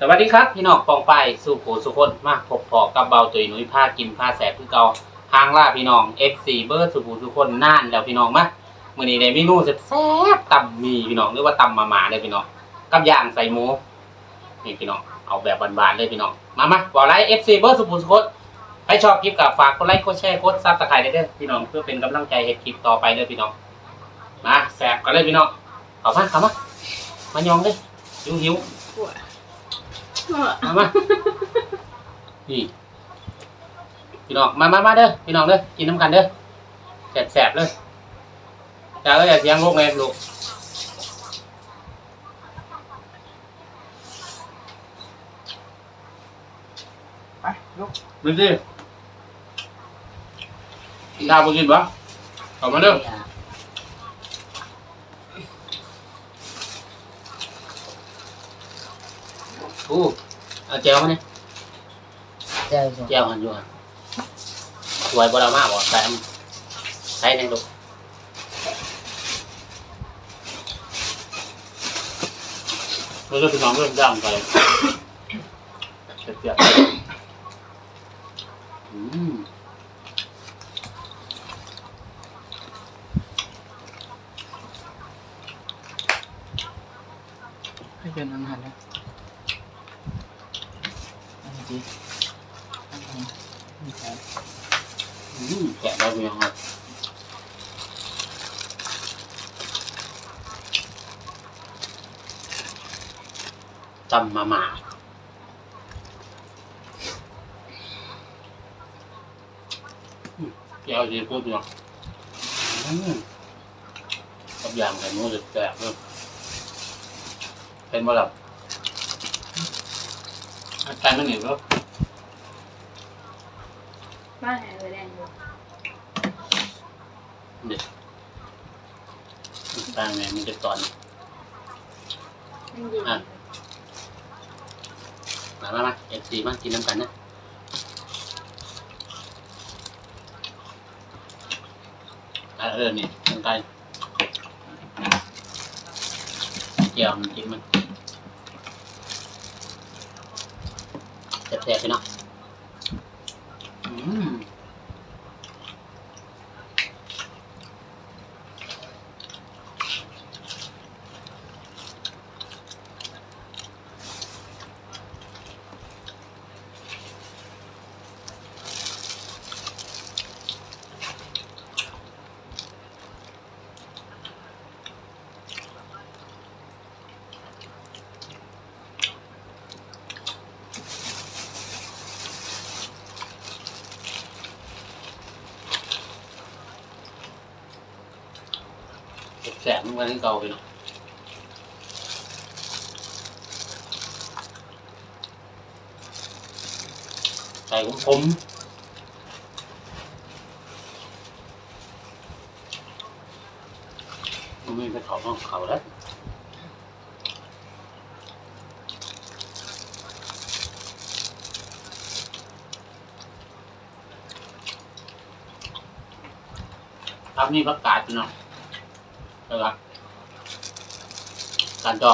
สวัสดีครับพี่น้องปองไปสู่โขสุคนมาพบพอกับเบาตุยหนุยผ้ากินผ้าแสบคือเก่าทางล่าพี่น้อง FC เบอร์สุขูสุคนน่านแล้วพี่น้องมามื้อนี้ในเมนูแซ่บๆตำมีพี่น้องหรือว่าตำมาหมาเลยพี่น้องกับย่างใส่หมูนี่พี่น้องเอาแบบบานๆเลยพี่น้องมามาบอกไลค์ FC เบอร์สุขูสุคนใครชอบคลิปกับฝากกดไลค์กดแชร์กดซับสไครต์เด้อพี่น้องเพื่อเป็นกำลังใจให้คลิปต่อไปเด้อพี่น้องมาแสบกันเลยพี่น้องเข้ามาเข้ามา มายองเลยหิวหิว มามานี่พี่น้องมามามาเด้อพี่น้องเด้อกินน้ำกันเด้อแสบแสบๆเลยอย่าเลยอย่าเสียงลูกแรงลูกไปลูกดูสิดาวบุกินปะเข้ามาเด้อ อู้เอาแจวมาเนี่ยเจ้าจ้ะแจวหันอยู่หันสวยบ่ดราม่าบ่ใส่ใส่ในลูกแล้วก็พี่น้องเริ่มย่างไปเสียบๆอืม ให้เป็นอาหารนะ อันนี้อันนี้นี่ครับอืมแกะได้ไหมครับตำมาหมาแก้วดีพูดเนาะกับอย่างไข่มูสแซ่บเลยเป็นว่าแบบ อาจารย์มันเหนียวแล้วบ้านไหนเลยแดงอยู่เด็ดตางเนี่ยมันจะตอนมันเย็นอะมามามาเอฟซีมากินน้ำกันนะอะเออนี่น้ำตาลเกี่ยวมันกินมัน แซ่บๆไปเนาะอืม แสบมันกันเก่าไปเนาะใส่ของผมมันไม่ไปเขาของเขาแล้วทำนี่ประกาศเนาะ แล้วก็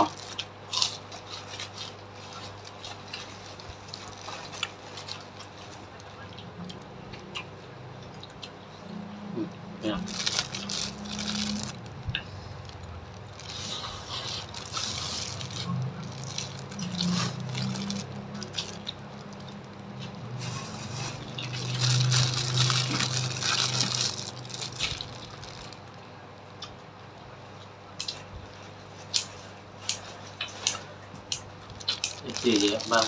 การจองอืมเนี่ยสี่เยอะบาง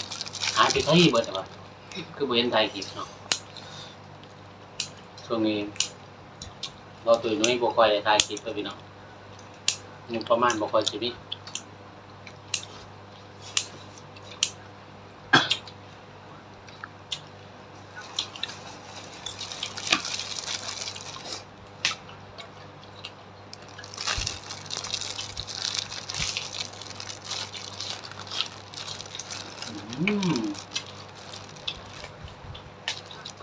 หายไปไทยเบิดแต่ว่าคือบ่เห็นไทยกินเนาะช่วงนี้เราตัวน้อยบ่ค่อยได้ถ่ายคลิปเลยพี่น้องนี่ประมาณบ่ค่อยสิมี อืม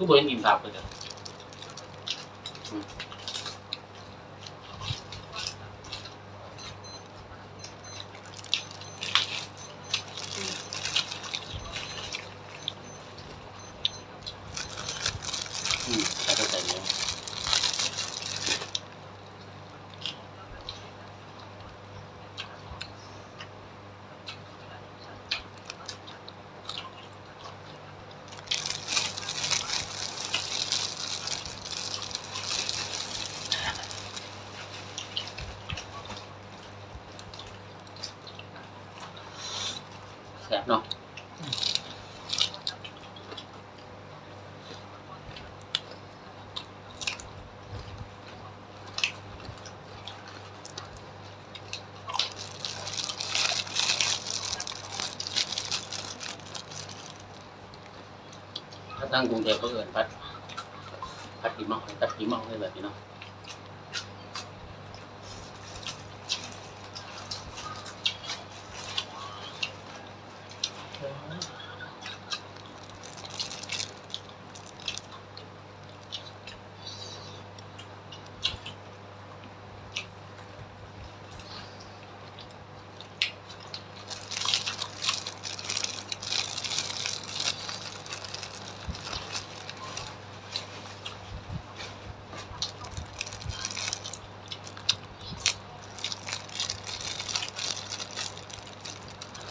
ก็บ่เห็นกินตับเลยเด้ออืม แสบเนาะถ้าตั้งกรุงเทพก็เอินพัดพัดหิมะพัดหิมะเลยแบบนี้เนาะ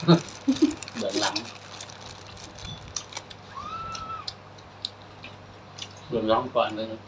เบื้องหลังเบื้องหลังก่อนเลยนะ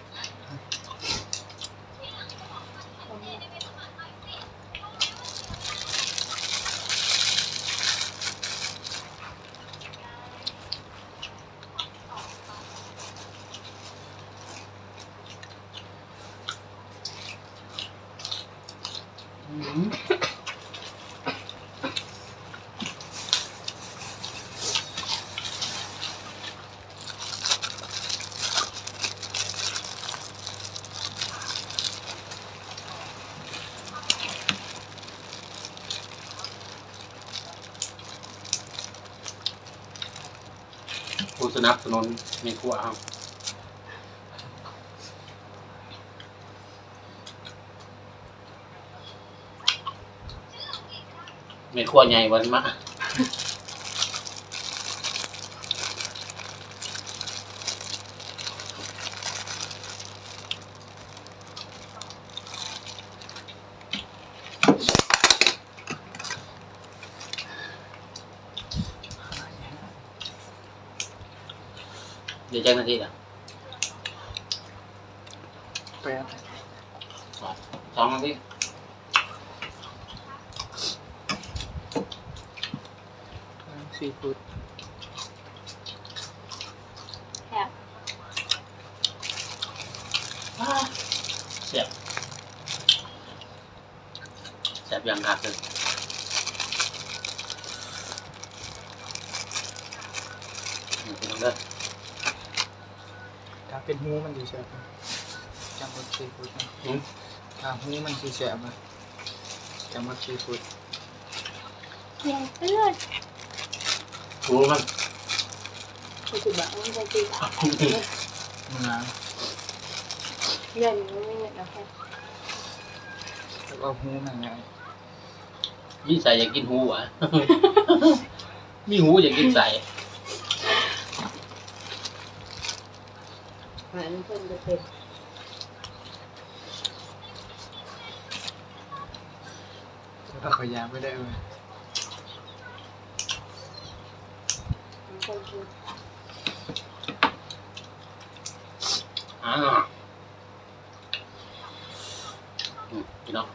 สนับสนุนในครัวเอาในครัวใหญ่วันมะ เดี๋ยวแจ้งหน้าที่อะแปดสองนาทีซีฟู้ดแอบเสียบเสียบยังหักเลยนี่พี่น้องเด้อถ้า เป็นหูมันสีแสบนะจำว่าซีฟู้ดนะอืมถ้าหูมันสีแสบนะจำว่าซีฟู้ดแย่ไปเลยรู้มันคือจุดแบบมันจะตีอะมันน้เย็นมันไม่เย็นแล้วแค่ำแล้วก็หูมันไงมีใส่อยากกินหูอะมีหูอยากกินใส่ หมือนเพิ่นจะเป็นแล้วก็ขยาไม่ได้เลยมันเพิ่นคืออ่าอืมพี่น้อง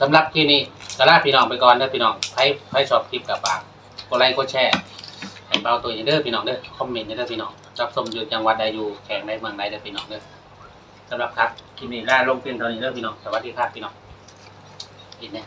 สำหรับที่นี้ก็ลาพี่น้องไปก่อนเด้อพี่น้องใครใครชอบคลิปกับปากกดไลค์กดแชร์ให้เบาตัวอย่างเด้อพี่น้องเด้อคอมเมนต์เด้อพี่น้องรับชมอยู่จังหวัดใดอยู่แข่งในเมืองใดเด้อพี่น้องเด้อสำหรับครับคลิปนี้ลาลงเพียงเท่านี้เด้อพี่น้องสวัสดีครับพี่น้องอีกเนี่ย